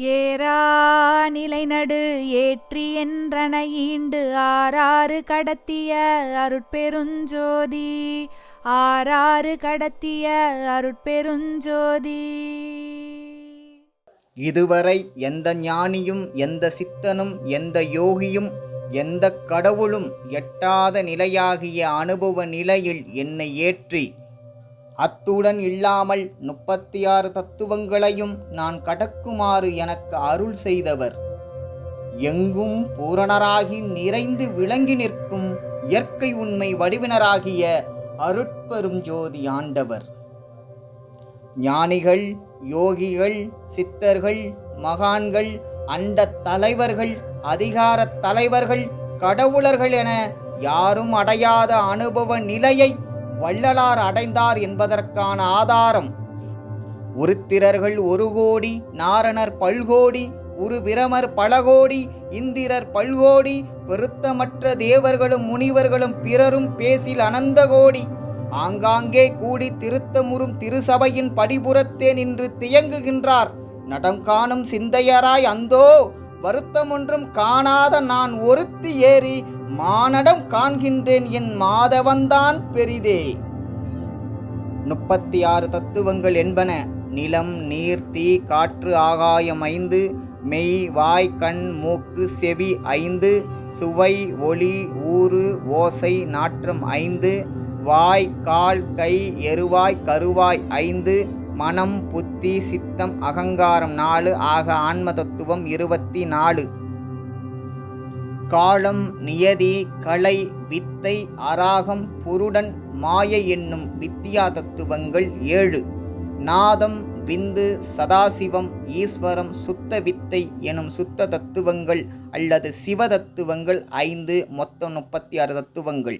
Era நிலைநடு ஏற்றி என்றன ஈண்டு ஆறாறு கடத்திய அருட்பெருஞ்சோதி. ஆறாறு கடத்திய அருட்பெருஞ்சோதி. இதுவரை எந்த ஞானியும் எந்த சித்தனும் எந்த யோகியும் எந்த கடவுளும் எட்டாத நிலையாகிய அனுபவ நிலையில் என்னை ஏற்றி அத்துடன் இல்லாமல் முப்பத்தி ஆறு தத்துவங்களையும் நான் கடக்குமாறு எனக்கு அருள் செய்தவர். எங்கும் பூரணராகி நிறைந்து விளங்கி நிற்கும் இயற்கை உண்மை வடிவினராகிய அருட்பெரும் ஜோதி ஆண்டவர். ஞானிகள் யோகிகள் சித்தர்கள் மகான்கள் அண்ட தலைவர்கள் அதிகாரத் தலைவர்கள் கடவுளர்கள் என யாரும் அடையாத அனுபவ நிலையை வள்ளலார் அடைந்தார் என்பதற்கான ஆதாரம். உருத்திரர்கள் ஒரு கோடி நாரணர் பல்கோடி உரு பிரமர் பல கோடி இந்திரர் பல்கோடி பெருத்தமற்ற தேவர்களும் முனிவர்களும் பிறரும் பேசில் அனந்த கோடி. ஆங்காங்கே கூடி திருத்தமுறும் திருசபையின் படிபுறத்தே நின்று தியங்குகின்றார். நடம் காணும் சிந்தையராய் அந்தோ வருத்தம் ஒன்றும் காணாத நான் ஒருத்தி ஏறி மானடம் காண்கின்றேன் என் மாதவன்தான் பெரிதே. முப்பத்தி ஆறு தத்துவங்கள் என்பன நிலம் நீர் தீ காற்று ஆகாயம் ஐந்து மெய் வாய் கண் மூக்கு செவி ஐந்து சுவை ஒளி ஊறு ஓசை நாற்றம் ஐந்து வாய் கால் கை எருவாய் கருவாய் ஐந்து மனம் புத்தி சித்தம் அகங்காரம் நாலு ஆக ஆன்ம தத்துவம் இருபத்தி நாலு. காலம் நியதி கலை வித்தை அராகம் புருடன் மாயை என்னும் வித்தியா தத்துவங்கள் ஏழு. நாதம் விந்து சதாசிவம் ஈஸ்வரம் சுத்த வித்தை எனும் சுத்த தத்துவங்கள் அல்லது சிவ தத்துவங்கள் ஐந்து மொத்தம் முப்பத்தி ஆறு தத்துவங்கள்.